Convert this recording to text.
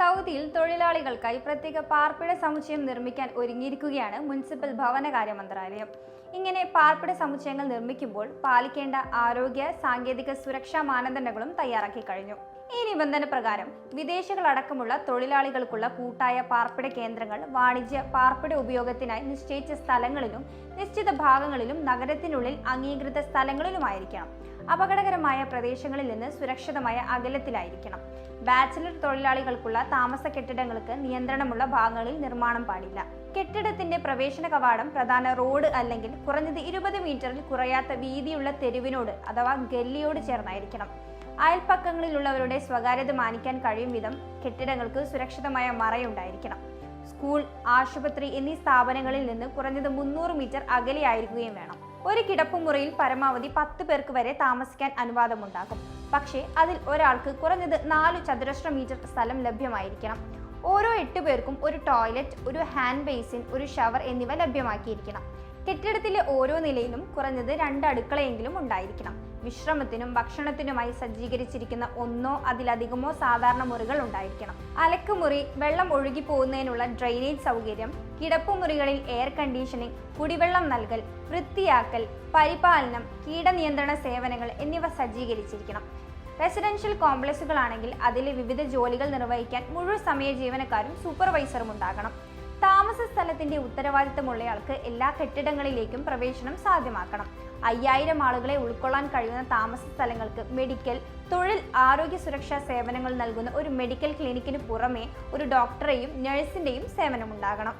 സൗദിയിൽ തൊഴിലാളികൾക്കായി പ്രത്യേക പാർപ്പിട സമുച്ചയം നിർമ്മിക്കാൻ ഒരുങ്ങിയിരിക്കുകയാണ് മുനിസിപ്പൽ ഭവനകാര്യ മന്ത്രാലയം. ഇങ്ങനെ പാർപ്പിട സമുച്ചയങ്ങൾ നിർമ്മിക്കുമ്പോൾ പാലിക്കേണ്ട ആരോഗ്യ സാങ്കേതിക സുരക്ഷാ മാനദണ്ഡങ്ങളും തയ്യാറാക്കി കഴിഞ്ഞു. ഈ നിബന്ധന പ്രകാരം വിദേശികളടക്കമുള്ള തൊഴിലാളികൾക്കുള്ള കൂട്ടായ പാർപ്പിട കേന്ദ്രങ്ങൾ വാണിജ്യ പാർപ്പിട ഉപയോഗത്തിനായി നിശ്ചയിച്ച സ്ഥലങ്ങളിലും നിശ്ചിത ഭാഗങ്ങളിലും നഗരത്തിനുള്ളിൽ അംഗീകൃത സ്ഥലങ്ങളിലുമായിരിക്കണം. അപകടകരമായ പ്രദേശങ്ങളിൽ നിന്ന് സുരക്ഷിതമായ അകലത്തിലായിരിക്കണം. ബാച്ചിലർ തൊഴിലാളികൾക്കുള്ള താമസ കെട്ടിടങ്ങൾക്ക് നിയന്ത്രണമുള്ള ഭാഗങ്ങളിൽ നിർമ്മാണം പാടില്ല. കെട്ടിടത്തിന്റെ പ്രവേശന കവാടം പ്രധാന റോഡ് അല്ലെങ്കിൽ കുറഞ്ഞത് ഇരുപത് മീറ്ററിൽ കുറയാത്ത വീതിയുള്ള തെരുവിനോട് അഥവാ ഗല്ലിയോട് ചേർന്നായിരിക്കണം. അയൽപ്പക്കങ്ങളിലുള്ളവരുടെ സ്വകാര്യത മാനിക്കാൻ കഴിയും വിധം കെട്ടിടങ്ങൾക്ക് സുരക്ഷിതമായ മറയുണ്ടായിരിക്കണം. സ്കൂൾ ആശുപത്രി എന്നീ സ്ഥാപനങ്ങളിൽ നിന്ന് കുറഞ്ഞത് മുന്നൂറ് മീറ്റർ അകലെയായിരിക്കുകയും വേണം. ഒരു കിടപ്പുമുറിയിൽ പരമാവധി പത്ത് പേർക്ക് വരെ താമസിക്കാൻ അനുവാദമുണ്ടാകും. പക്ഷേ അതിൽ ഒരാൾക്ക് കുറഞ്ഞത് നാല് ചതുരശ്ര മീറ്റർ സ്ഥലം ലഭ്യമായിരിക്കണം. ഓരോ എട്ട് പേർക്കും ഒരു ടോയ്ലറ്റ് ഒരു ഹാൻഡ് ബേസിൻ ഒരു ഷവർ എന്നിവ ലഭ്യമാക്കിയിരിക്കണം. കെട്ടിടത്തിലെ ഓരോ നിലയിലും കുറഞ്ഞത് രണ്ട് അടുക്കളയെങ്കിലും ഉണ്ടായിരിക്കണം. വിശ്രമത്തിനും ഭക്ഷണത്തിനുമായി സജ്ജീകരിച്ചിരിക്കുന്ന ഒന്നോ അതിലധികമോ സാധാരണ മുറികൾ ഉണ്ടായിരിക്കണം. അലക്കുമുറി വെള്ളം ഒഴുകി പോകുന്നതിനുള്ള ഡ്രെയിനേജ് സൗകര്യം കിടപ്പുമുറികളിൽ എയർ കണ്ടീഷനിംഗ് കുടിവെള്ളം നൽകൽ വൃത്തിയാക്കൽ പരിപാലനം കീടനിയന്ത്രണ സേവനങ്ങൾ എന്നിവ സജ്ജീകരിച്ചിരിക്കണം. റെസിഡൻഷ്യൽ കോംപ്ലക്സുകളാണെങ്കിൽ അതിലെ വിവിധ ജോലികൾ നിർവഹിക്കാൻ മുഴുവൻ സമയ ജീവനക്കാരും സൂപ്പർവൈസറും ഉണ്ടാകണം. താമസ സ്ഥലത്തിന്റെ ഉത്തരവാദിത്തമുള്ളയാൾക്ക് എല്ലാ കെട്ടിടങ്ങളിലേക്കും പ്രവേശനം സാധ്യമാക്കണം. അയ്യായിരം ആളുകളെ ഉൾക്കൊള്ളാൻ കഴിയുന്ന താമസ സ്ഥലങ്ങൾക്ക് മെഡിക്കൽ തൊഴിൽ ആരോഗ്യ സുരക്ഷാ സേവനങ്ങൾ നൽകുന്ന ഒരു മെഡിക്കൽ ക്ലിനിക്കിന് പുറമെ ഒരു ഡോക്ടറെയും നഴ്സിന്റെയും സേവനമുണ്ടാകണം.